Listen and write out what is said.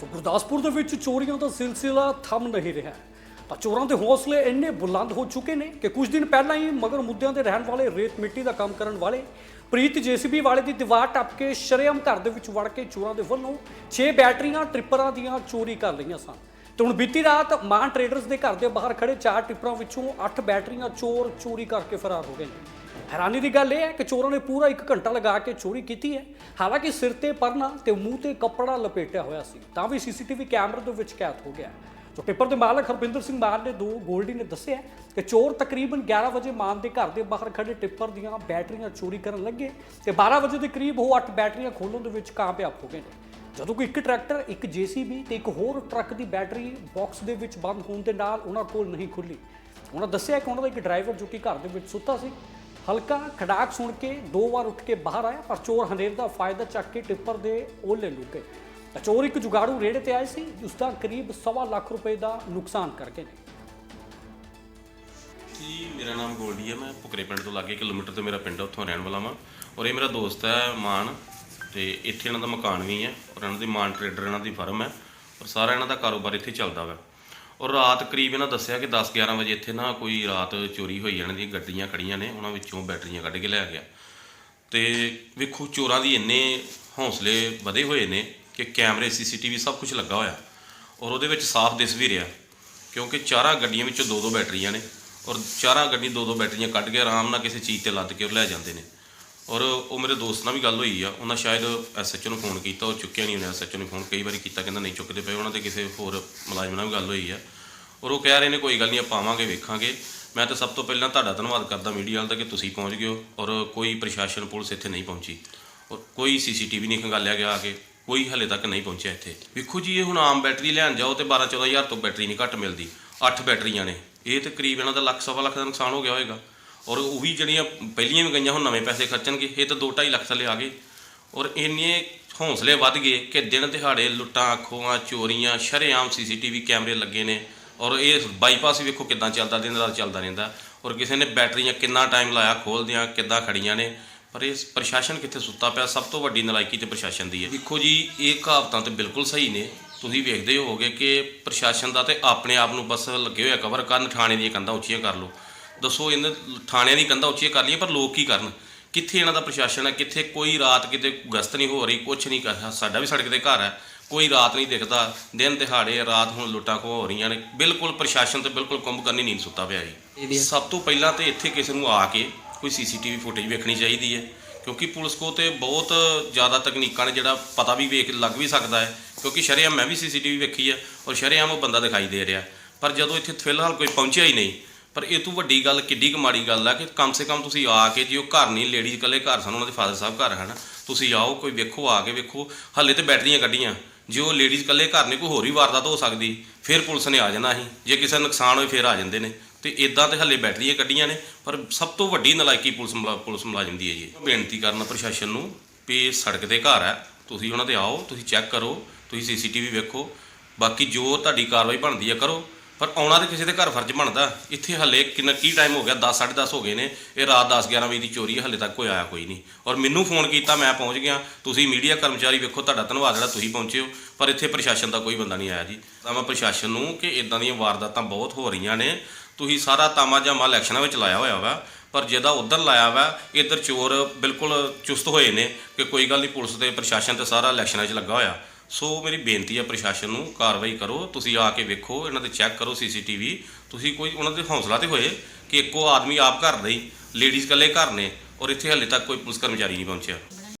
ਸੋ ਗੁਰਦਾਸਪੁਰ ਦੇ ਵਿੱਚ ਚੋਰੀਆਂ ਦਾ ਸਿਲਸਿਲਾ ਥੰਮ ਨਹੀਂ ਰਿਹਾ। ਤਾਂ ਚੋਰਾਂ ਦੇ ਹੌਸਲੇ ਇੰਨੇ ਬੁਲੰਦ ਹੋ ਚੁੱਕੇ ਨੇ ਕਿ ਕੁਝ ਦਿਨ ਪਹਿਲਾਂ ਹੀ ਮਗਰ ਮੁੱਦਿਆਂ ਦੇ ਰਹਿਣ ਵਾਲੇ ਰੇਤ ਮਿੱਟੀ ਦਾ ਕੰਮ ਕਰਨ ਵਾਲੇ ਪ੍ਰੀਤ ਜੇਸੀਬੀ ਵਾਲੇ ਦੀ ਦੀਵਾਰ ਟੱਪ ਕੇ ਸ਼ਰੇਆਮ ਘਰ ਦੇ ਵਿੱਚ ਵੜ ਕੇ ਚੋਰਾਂ ਦੇ ਵੱਲੋਂ 6 ਬੈਟਰੀਆਂ, ਟ੍ਰਿਪਰਾਂ ਦੀਆਂ ਚੋਰੀ ਕਰ ਲਈਆਂ ਸਨ। ਤੇ ਹੁਣ ਬੀਤੀ ਰਾਤ ਮਾਨ ਟਰੇਡਰਸ ਦੇ ਘਰ ਦੇ ਬਾਹਰ ਖੜੇ ਚਾਰ ਟ੍ਰਿਪਰਾਂ ਵਿੱਚੋਂ 8 ਬੈਟਰੀਆਂ ਚੋਰ ਚੋਰੀ ਕਰਕੇ ਫਰਾਰ ਹੋ ਗਏ ਨੇ। ਹੈਰਾਨੀ ਦੀ ਗੱਲ ਇਹ ਹੈ ਕਿ ਚੋਰਾਂ ਨੇ ਪੂਰਾ 1 ਘੰਟਾ ਲਗਾ ਕੇ ਚੋਰੀ ਕੀਤੀ ਹੈ। ਹਾਲਾਂਕਿ ਸਿਰ ਤੇ ਪਰਨਾ ਤੇ ਮੂੰਹ ਤੇ ਕੱਪੜਾ ਲਪੇਟਿਆ ਹੋਇਆ ਸੀ, ਤਾਂ ਵੀ ਸੀਸੀਟੀਵੀ ਕੈਮਰੇ ਦੇ ਵਿੱਚ ਕੈਦ ਹੋ ਗਿਆ ਜੋ ਟਿੱਪਰ ਦੇ ਮਾਲਕ ਹਰਪਿੰਦਰ ਸਿੰਘ ਮਾਨ ਨੇ ਦੋ ਗੋਲਡੀ ਨੇ ਦੱਸਿਆ ਕਿ ਚੋਰ ਤਕਰੀਬਨ 11 ਵਜੇ ਮਾਨ ਦੇ ਘਰ ਦੇ ਬਾਹਰ ਖੜੇ ਟਿੱਪਰ ਦੀਆਂ ਬੈਟਰੀਆਂ ਚੋਰੀ ਕਰਨ ਲੱਗੇ ਤੇ 12 ਵਜੇ ਦੇ ਕਰੀਬ ਉਹ 8 ਬੈਟਰੀਆਂ ਖੋਲਣ ਦੇ ਵਿੱਚ ਕਾਮਯਾਬ ਹੋ ਗਏ ਨੇ। ਜਦੋਂ ਕੋਈ ਇੱਕ ਟਰੈਕਟਰ, ਇੱਕ ਜੀਸੀਬੀ ਤੇ ਇੱਕ ਹੋਰ ਟਰੱਕ ਦੀ ਬੈਟਰੀ ਬਾਕਸ ਦੇ ਵਿੱਚ ਬੰਦ ਹੋਣ ਦੇ ਨਾਲ ਉਹਨਾਂ ਕੋਲ ਨਹੀਂ ਖੁੱਲੀ ਉਹਨਾਂ ਦੱਸਿਆ ਕਿ ਉਹਨਾਂ ਦਾ ਇੱਕ ਡਰਾਈਵਰ ਜੋ ਕਿ ਘਰ ਦੇ ਵਿੱਚ ਸੁੱਤਾ ਸੀ ਹਲਕਾ ਖੜਾਕ ਸੁਣ ਕੇ ਦੋ ਵਾਰ ਉੱਠ ਕੇ ਬਾਹਰ ਆਇਆ, ਪਰ ਚੋਰ ਹਨੇਰ ਦਾ ਫਾਇਦਾ ਚੱਕ ਕੇ ਟਿੱਪਰ ਦੇ ਓਲੇ ਲੁੱਟ ਗਏ ਤਾਂ ਚੋਰ ਇੱਕ ਜੁਗਾੜੂ ਰੇੜੇ ਤੇ ਆਏ ਸੀ ਉਸ ਦਾ ਕਰੀਬ ਸਵਾ ਲੱਖ ਰੁਪਏ ਦਾ ਨੁਕਸਾਨ ਕਰਕੇ ਨੇ। ਜੀ ਮੇਰਾ ਨਾਮ ਗੋਲਡੀ ਹੈ? ਮੈਂ ਪੁਕਰੇ ਪਿੰਡ ਤੋਂ ਲਾਗੇ ਕਿਲੋਮੀਟਰ ਤੇ ਮੇਰਾ ਪਿੰਡ ਹੈ ਉੱਥੋਂ ਰਹਿਣ ਵਾਲਾ ਵਾਂ। ਔਰ ਇਹ ਮੇਰਾ ਦੋਸਤ ਹੈ ਮਾਨ, ਤੇ ਇੱਥੇ ਇਹਨਾਂ ਦਾ ਮਕਾਨ ਵੀ ਹੈ, ਔਰ ਇਹਨਾਂ ਦੀ ਮਾਨ ਟਰੇਡਰ ਇਹਨਾਂ ਦੀ ਫਰਮ ਹੈ, ਔਰ ਸਾਰਾ ਇਹਨਾਂ ਦਾ ਕਾਰੋਬਾਰ ਇੱਥੇ ਚੱਲਦਾ ਵਾ। ਔਰ ਰਾਤ ਕਰੀਬ ਇਹਨਾਂ ਦੱਸਿਆ ਕਿ 10 11 ਵਜੇ ਇੱਥੇ ਨਾ ਕੋਈ ਰਾਤ ਚੋਰੀ ਹੋਈ ਇਹਨਾਂ ਦੀਆਂ ਗੱਡੀਆਂ ਖੜੀਆਂ ਨੇ, ਉਹਨਾਂ ਵਿੱਚੋਂ ਬੈਟਰੀਆਂ ਕੱਢ ਕੇ ਲੈ ਗਿਆ। ਤੇ ਵੇਖੋ ਚੋਰਾਂ ਦੀ ਇੰਨੇ ਹੌਸਲੇ ਵਧੇ ਹੋਏ ਨੇ ਕਿ ਕੈਮਰੇ, ਸੀਸੀਟੀਵੀ ਸਭ ਕੁਝ ਲੱਗਾ ਹੋਇਆ। ਔਰ ਉਹਦੇ ਵਿੱਚ ਸਾਫ਼ ਦਿਸ ਵੀ ਰਿਹਾ, ਕਿਉਂਕਿ ਚਾਰਾਂ ਗੱਡੀਆਂ ਵਿੱਚੋਂ ਦੋ ਦੋ ਬੈਟਰੀਆਂ ਨੇ ਔਰ ਚਾਰਾਂ ਗੱਡੀ ਦੋ ਦੋ ਬੈਟਰੀਆਂ ਕੱਢ ਕੇ ਆਰਾਮ ਨਾਲ ਕਿਸੇ ਚੀਜ਼ ਤੇ ਲੱਦ ਕੇ ਉਹ ਲੈ ਜਾਂਦੇ ਨੇ। ਔਰ ਉਹ ਮੇਰੇ ਦੋਸਤ ਨਾਲ ਵੀ ਗੱਲ ਹੋਈ ਆ, ਉਹਨਾਂ ਸ਼ਾਇਦ ਐਸਐਚਓ ਨੂੰ ਫੋਨ ਕੀਤਾ, ਉਹ ਚੁੱਕਿਆ ਨਹੀਂ ਉਹਨੇ ਐਸਐਚਓ ਨੂੰ ਫੋਨ ਕਈ ਵਾਰੀ ਕੀਤਾ, ਕਹਿੰਦਾ ਨਹੀਂ ਚੁੱਕਦੇ ਪਏ, ਉਹਨਾਂ ਤੇ ਕਿਸੇ ਹੋਰ ਮੁਲਾਜ਼ਮ ਨਾਲ ਵੀ ਗੱਲ ਹੋਈ ਆ। ਔਰ ਉਹ ਕਹਿ ਰਹੇ ਨੇ ਕੋਈ ਗੱਲ ਨਹੀਂ, ਆਪਾਂ ਆਵਾਂਗੇ, ਵੇਖਾਂਗੇ। ਮੈਂ ਤਾਂ ਸਭ ਤੋਂ ਪਹਿਲਾਂ ਤੁਹਾਡਾ ਧੰਨਵਾਦ ਕਰਦਾ ਮੀਡੀਆ ਵਾਲ ਦਾ ਕਿ ਤੁਸੀਂ ਪਹੁੰਚ ਗਏ ਹੋ, ਔਰ ਕੋਈ ਪ੍ਰਸ਼ਾਸਨ ਪੁਲਿਸ ਇੱਥੇ ਨਹੀਂ ਪਹੁੰਚੀ। ਔਰ ਕੋਈ ਸੀਸੀਟੀਵੀ ਨਹੀਂ ਖੰਗਾਲਿਆ ਗਿਆ ਆ ਕੇ, ਕੋਈ ਹਲੇ ਤੱਕ ਨਹੀਂ ਪਹੁੰਚਿਆ ਇੱਥੇ। ਵੇਖੋ ਜੀ, ਇਹ ਹੁਣ ਆਮ ਬੈਟਰੀ ਲੈਣ ਜਾਓ ਤੇ 12 14000 ਤੋਂ ਬੈਟਰੀ ਨਹੀਂ ਘੱਟ ਮਿਲਦੀ। 8 ਬੈਟਰੀਆਂ ਨੇ, ਇਹ ਤੇ ਕਰੀਬ ਇਹਨਾਂ ਦਾ ਲੱਖ, ਸਵਾ ਲੱਖ ਦਾ ਨੁਕਸਾਨ ਹੋ ਗਿਆ ਹੋਵੇਗਾ ਔਰ ਉਹ ਵੀ ਜਿਹੜੀਆਂ ਪਹਿਲੀਆਂ ਵੀ ਗਈਆਂ ਹੁਣ ਨਵੇਂ ਪੈਸੇ ਖਰਚਣਗੇ, ਇਹ ਤਾਂ 2.5 ਲੱਖ ਥੱਲੇ ਆ ਗਏ। ਔਰ ਇੰਨੇ ਹੌਸਲੇ ਵੱਧ ਗਏ ਕਿ ਦਿਨ ਦਿਹਾੜੇ ਲੁੱਟਾਂ, ਖੋਹਾਂ, ਚੋਰੀਆਂ, ਸ਼ਰੇਆਮ ਸੀਸੀਟੀਵੀ ਕੈਮਰੇ ਲੱਗੇ ਨੇ। ਔਰ ਇਹ ਬਾਈਪਾਸ ਵੀ ਵੇਖੋ ਕਿੱਦਾਂ ਚੱਲਦਾ, ਦਿਨ ਰਾਤ ਚੱਲਦਾ ਰਹਿੰਦਾ। ਔਰ ਕਿਸੇ ਨੇ ਬੈਟਰੀਆਂ ਕਿੰਨਾ ਟਾਈਮ ਲਾਇਆ, ਖੋਲਦਿਆਂ ਕਿੱਦਾਂ ਖੜੀਆਂ ਨੇ। ਪਰ ਇਹ ਪ੍ਰਸ਼ਾਸਨ ਕਿੱਥੇ ਸੁੱਤਾ ਪਿਆ? ਸਭ ਤੋਂ ਵੱਡੀ ਨਲਾਇਕੀ ਤੇ ਪ੍ਰਸ਼ਾਸਨ ਦੀ ਹੈ। ਦੇਖੋ ਜੀ, ਇਹ ਕਹਾਵਤਾਂ ਤੇ ਬਿਲਕੁਲ ਸਹੀ ਨੇ। ਤੁਸੀਂ ਵੇਖਦੇ ਹੋਗੇ ਕਿ ਪ੍ਰਸ਼ਾਸਨ ਦਾ ਤੇ ਆਪਣੇ ਆਪ ਨੂੰ ਬਸ ਲੱਗੇ ਹੋਇਆ ਕਵਰ ਕਰਨ, ਥਾਣੇ ਦੀਆਂ ਕੰਧਾਂ ਉੱਚੀਆਂ ਕਰ ਲਓ। ਦੱਸੋ ਇਹਨਾਂ ਥਾਣਿਆਂ ਦੀ ਕੰਧਾਂ ਉੱਚੀਆਂ ਕਰ ਲਈਆਂ ਪਰ ਲੋਕ ਕੀ ਕਰਨ? ਕਿੱਥੇ ਇਹਨਾਂ ਦਾ ਪ੍ਰਸ਼ਾਸਨ ਹੈ? ਕਿੱਥੇ ਕੋਈ ਰਾਤ ਕਿਤੇ ਗਸਤ ਨਹੀਂ ਹੋ ਰਹੀ ਕੁਝ ਨਹੀਂ ਕਰ ਰਿਹਾ ਸਾਡਾ ਵੀ ਸੜਕ ਦੇ ਘਰ ਹੈ। ਕੋਈ ਰਾਤ ਨਹੀਂ ਦਿਖਦਾ ਦਿਨ ਦਿਹਾੜੇ ਰਾਤ ਹੁਣ ਲੁੱਟਾਂ ਖੋਹ ਹੋ ਰਹੀਆਂ ਨੇ। ਬਿਲਕੁਲ ਪ੍ਰਸ਼ਾਸਨ ਤੇ ਬਿਲਕੁਲ ਕੁੰਭ ਕਰਨੀ ਨੀਂਦ ਸੁੱਤਾ ਪਿਆ ਜੀ। ਸਭ ਤੋਂ ਪਹਿਲਾਂ ਤੇ ਇੱਥੇ ਕਿਸੇ ਨੂੰ ਆ ਕੇ ਕੋਈ ਸੀਸੀਟੀਵੀ ਫੁਟੇਜ ਵੇਖਣੀ ਚਾਹੀਦੀ ਹੈ ਕਿਉਂਕਿ ਪੁਲਿਸ ਕੋ ਤੇ ਬਹੁਤ ਜ਼ਿਆਦਾ ਤਕਨੀਕਾਂ ਨੇ ਜਿਹੜਾ ਪਤਾ ਵੀ ਵੇਖ ਲੱਗ ਵੀ ਸਕਦਾ ਹੈ। ਕਿਉਂਕਿ ਸ਼ਰੇਆਮ ਮੈਂ ਵੀ ਸੀਸੀਟੀਵੀ ਵੇਖੀ ਹੈ ਔਰ ਸ਼ਰੇਆਮ ਉਹ ਬੰਦਾ ਦਿਖਾਈ ਦੇ ਰਿਹਾ। ਪਰ ਜਦੋਂ ਇੱਥੇ ਫਿਲਹਾਲ ਕੋਈ ਪਹੁੰਚਿਆ ਹੀ ਨਹੀਂ ਪਰ ਇਹ ਤੋਂ ਵੱਡੀ ਗੱਲ, ਕਿੱਡੀ ਕੁ ਮਾੜੀ ਗੱਲ ਆ ਕਿ ਕਮ ਸੇ ਕਮ ਤੁਸੀਂ ਆ ਕੇ ਜੇ ਉਹ ਘਰ ਨਹੀਂ ਲੇਡੀਜ਼ ਇਕੱਲੇ ਘਰ ਸਨ, ਉਹਨਾਂ ਦੇ ਫਾਦਰ ਸਾਹਿਬ ਘਰ, ਹਨ? ਤੁਸੀਂ ਆਓ, ਕੋਈ ਵੇਖੋ, ਆ ਕੇ ਵੇਖੋ, ਹੱਲੇ ਤੇ ਬੈਟਰੀਆਂ ਕੱਢੀਆਂ। ਜੇ ਉਹ ਲੇਡੀਜ਼ ਇਕੱਲੇ ਘਰ ਨੇ, ਕੋਈ ਹੋਰ ਹੀ ਵਾਰਦਾਤ ਹੋ ਸਕਦੀ, ਫਿਰ ਪੁਲਿਸ ਨੇ ਆ ਜਾਣਾ ਸੀ। ਜੇ ਕਿਸੇ ਦਾ ਨੁਕਸਾਨ ਹੋਏ, ਫਿਰ ਆ ਜਾਂਦੇ ਨੇ। ਤੇ ਇਦਾਂ ਤੇ ਹੱਲੇ ਬੈਟਰੀਆਂ ਕੱਢੀਆਂ ਨੇ, ਪਰ ਸਭ ਤੋਂ ਵੱਡੀ ਨਲਾਇਕੀ ਪੁਲਿਸ ਮੁਲਾ- ਪੁਲਿਸ ਮੁਲਾਜ਼ਮ ਦੀ ਹੈ ਜੀ ਬੇਨਤੀ ਕਰਨਾ ਪ੍ਰਸ਼ਾਸਨ ਨੂੰ ਵੀ ਸੜਕ ਦੇ ਘਰ ਹੈ ਤੁਸੀਂ ਉਹਨਾਂ ਤੇ ਆਓ, ਤੁਸੀਂ ਚੈੱਕ ਕਰੋ, ਤੁਸੀਂ ਸੀਸੀਟੀਵੀ ਵੇਖੋ। ਬਾਕੀ ਜੋ ਤੁਹਾਡੀ ਕਾਰਵਾਈ ਬਣਦੀ ਹੈ ਕਰੋ। ਪਰ ਆਉਣਾ ਤੇ ਕਿਸੇ ਦੇ ਘਰ ਫਰਜ਼ ਬਣਦਾ। ਇੱਥੇ ਹੱਲੇ ਕਿੰਨਾ ਕੀ ਟਾਈਮ ਹੋ ਗਿਆ? 10 10:30 ਹੋ ਗਏ ਨੇ। ਇਹ ਰਾਤ 10 11 ਵਜੇ ਦੀ ਚੋਰੀ ਹੈ ਹੱਲੇ ਤੱਕ ਕੋਈ ਆਇਆ ਕੋਈ ਨਹੀਂ। ਔਰ ਮੈਨੂੰ ਫੋਨ ਕੀਤਾ, ਮੈਂ ਪਹੁੰਚ ਗਿਆ। ਤੁਸੀਂ ਮੀਡੀਆ ਕਰਮਚਾਰੀ ਵੇਖੋ, ਤੁਹਾਡਾ ਧੰਨਵਾਦ ਜਿਹੜਾ ਤੁਸੀਂ ਪਹੁੰਚੇ ਹੋ। ਪਰ ਇੱਥੇ ਪ੍ਰਸ਼ਾਸਨ ਦਾ ਕੋਈ ਬੰਦਾ ਨਹੀਂ ਆਇਆ ਜੀ। ਤਾਂ ਮੈਂ ਪ੍ਰਸ਼ਾਸਨ ਨੂੰ ਕਿ ਇਦਾਂ ਦੀਆਂ ਵਾਰਦਾਤਾਂ ਬਹੁਤ ਹੋ ਰਹੀਆਂ ਨੇ। ਤੁਸੀਂ ਸਾਰਾ ਤਾਮਾ ਜਾਮਾ ਇਲੈਕਸ਼ਨਾਂ ਵਿੱਚ ਲਾਇਆ ਹੋਇਆ ਵਾ। ਪਰ ਜਿਹਦਾ ਉਧਰ ਲਾਇਆ ਵਾ, ਇੱਧਰ ਚੋਰ ਬਿਲਕੁਲ ਚੁਸਤ ਹੋਏ ਨੇ ਕਿ ਕੋਈ ਗੱਲ ਨਹੀਂ, ਪੁਲਿਸ ਤੇ ਪ੍ਰਸ਼ਾਸਨ ਤੇ ਸਾਰਾ ਇਲੈਕਸ਼ਨਾਂ 'ਚ ਲੱਗਾ ਹੋਇਆ। ਸੋ ਮੇਰੀ ਬੇਨਤੀ ਹੈ ਪ੍ਰਸ਼ਾਸਨ ਨੂੰ, ਕਾਰਵਾਈ ਕਰੋ, ਤੁਸੀਂ ਆ ਕੇ ਵੇਖੋ, ਇਹਨਾਂ ਦੇ ਚੈੱਕ ਕਰੋ ਸੀਸੀਟੀਵੀ। ਤੁਸੀਂ ਕੋਈ ਉਹਨਾਂ ਦੇ ਹੌਸਲਾ ਤੇ ਹੋਏ ਕਿ ਇੱਕੋ ਆਦਮੀ ਆਪ ਘਰ ਨਹੀਂ, ਲੇਡੀਜ਼ ਇਕੱਲੇ ਘਰ ਨੇ ਔਰ ਇੱਥੇ ਹਾਲੇ ਤੱਕ ਕੋਈ ਪੁਲਿਸ ਕਰਮਚਾਰੀ ਨਹੀਂ ਪਹੁੰਚਿਆ।